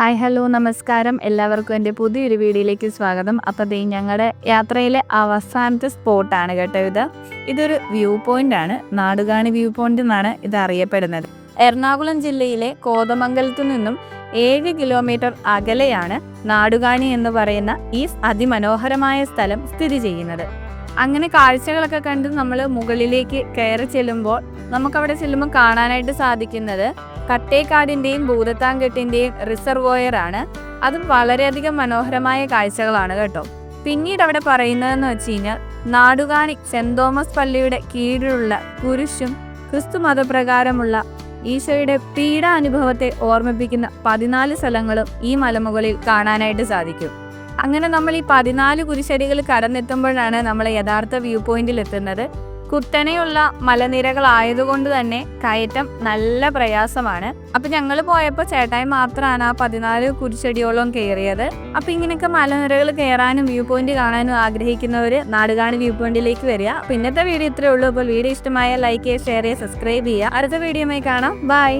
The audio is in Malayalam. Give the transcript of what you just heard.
ഹായ് ഹലോ നമസ്കാരം. എല്ലാവർക്കും എന്റെ പുതിയൊരു വീഡിയോയിലേക്ക് സ്വാഗതം. അപ്പോൾ ദേ ഞങ്ങളുടെ യാത്രയിലെ അവസാനത്തെ സ്പോട്ടാണ് കേട്ടോ ഇത്. ഇതൊരു വ്യൂ പോയിന്റ് ആണ്. നാടുകാണി വ്യൂ പോയിന്റ് എന്നാണ് ഇത് അറിയപ്പെടുന്നത്. എറണാകുളം ജില്ലയിലെ കോതമംഗലത്തു നിന്നും ഏഴ് കിലോമീറ്റർ അകലെയാണ് നാടുകാണി എന്ന് പറയുന്ന ഈ അതിമനോഹരമായ സ്ഥലം സ്ഥിതി ചെയ്യുന്നത്. അങ്ങനെ കാഴ്ചകളൊക്കെ കണ്ട് നമ്മൾ മുകളിലേക്ക് കയറി ചെല്ലുമ്പോൾ നമുക്കവിടെ ചെല്ലുമ്പോൾ കാണാനായിട്ട് സാധിക്കുന്നത് ഭൂതത്താങ്കെട്ടിന്റെയും റിസർവോയർ ആണ് അതും വളരെയധികം മനോഹരമായ കാഴ്ചകളാണ് കേട്ടോ. പിന്നീട് അവിടെ പറയുന്നതെന്ന് വെച്ച് കഴിഞ്ഞാൽ നാടുകാണി സെന്റ് തോമസ് പള്ളിയുടെ കീഴിലുള്ള കുരിശും ക്രിസ്തു മതപ്രകാരമുള്ള ഈശോയുടെ പീഡാനുഭവത്തെ ഓർമ്മിപ്പിക്കുന്ന പതിനാല് സ്ഥലങ്ങളും ഈ മലമുകളിൽ കാണാനായിട്ട് സാധിക്കും. അങ്ങനെ നമ്മൾ ഈ പതിനാല് കുരിശടികൾ കടന്നെത്തുമ്പോഴാണ് നമ്മൾ യഥാർത്ഥ വ്യൂ പോയിന്റിൽ എത്തുന്നത്. കുത്തനെയുള്ള മലനിരകളായതുകൊണ്ട് തന്നെ കയറ്റം നല്ല പ്രയാസമാണ്. അപ്പൊ ഞങ്ങൾ പോയപ്പോൾ ചേട്ടായി മാത്രമാണ് ആ പതിനാല് കുരിച്ചെടിയോളം കയറിയത് അപ്പൊ ഇങ്ങനെയൊക്കെ മലനിരകൾ കയറാനും വ്യൂ പോയിന്റ് കാണാനും ആഗ്രഹിക്കുന്നവർ നാടുകാണി വ്യൂ പോയിന്റിലേക്ക് വരിക. അപ്പൊ ഇന്നത്തെ വീഡിയോ ഇത്രേ ഉള്ളൂ. അപ്പോൾ വീഡിയോ ഇഷ്ടമായ ലൈക്ക് ചെയ്യുക ഷെയർ ചെയ്യുക സബ്സ്ക്രൈബ് ചെയ്യുക. അടുത്ത വീഡിയോയുമായി കാണാം. ബൈ.